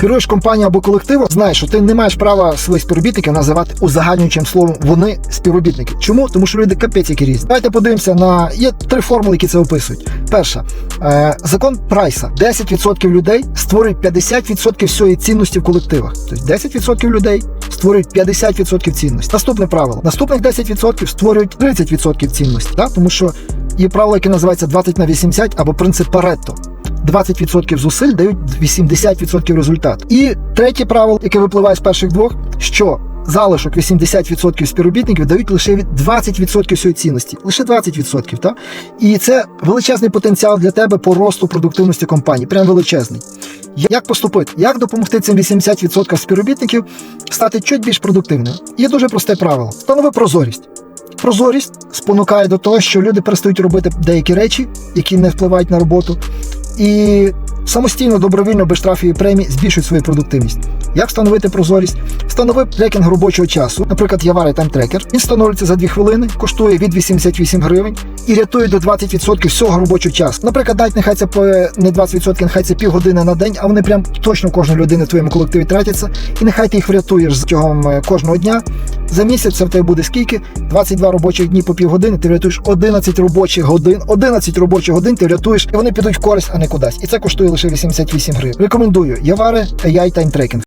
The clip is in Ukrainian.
Керуєш компанією або колективом, знаєш, що ти не маєш права своїх співробітників називати узагальнюючим словом вони співробітники. Чому? Тому що люди капець які різні. Давайте подивимося на є три формули, які це описують. Перша е, закон Прайса: 10% людей створюють 50% всієї цінності в колективах. Тобто 10% людей створюють 50% цінності. Наступне правило: наступних 10% створюють 30% цінності. Так? Тому що є правило, яке називається 20 на 80 або принцип Паретто. 20% зусиль дають 80% результату. І третє правило, яке випливає з перших двох, що залишок 80% співробітників дають лише від 20% всієї цінності, лише 20%. Та? І це величезний потенціал для тебе по росту продуктивності компанії, прям величезний. Як поступити? Як допомогти цим 80% співробітників стати чуть більш продуктивними? Є дуже просте правило: встанови прозорість. Прозорість спонукає до того, що люди перестають робити деякі речі, які не впливають на роботу, і самостійно, добровільно, без штрафів і премій збільшують свою продуктивність. Як встановити прозорість? Встанови трекінг робочого часу. Наприклад, Явари тайм-трекер. Він встановлюється за 2 хвилини, коштує від 88 гривень і рятує до 20% всього робочого часу. Наприклад, навіть нехай це не 20%, нехай це півгодини на день, а вони прям точно кожної людини в твоєму колективі тратяться. І нехай ти їх врятуєш протягом е, кожного дня. За місяць це в тебе буде скільки? 22 робочих дні по півгодини, ти врятуєш 11 робочих годин. 11 робочих годин ти врятуєш, і вони підуть в користь, а не кудись. І це коштує лише 88 гривень. Рекомендую Явари AI Time Tracking.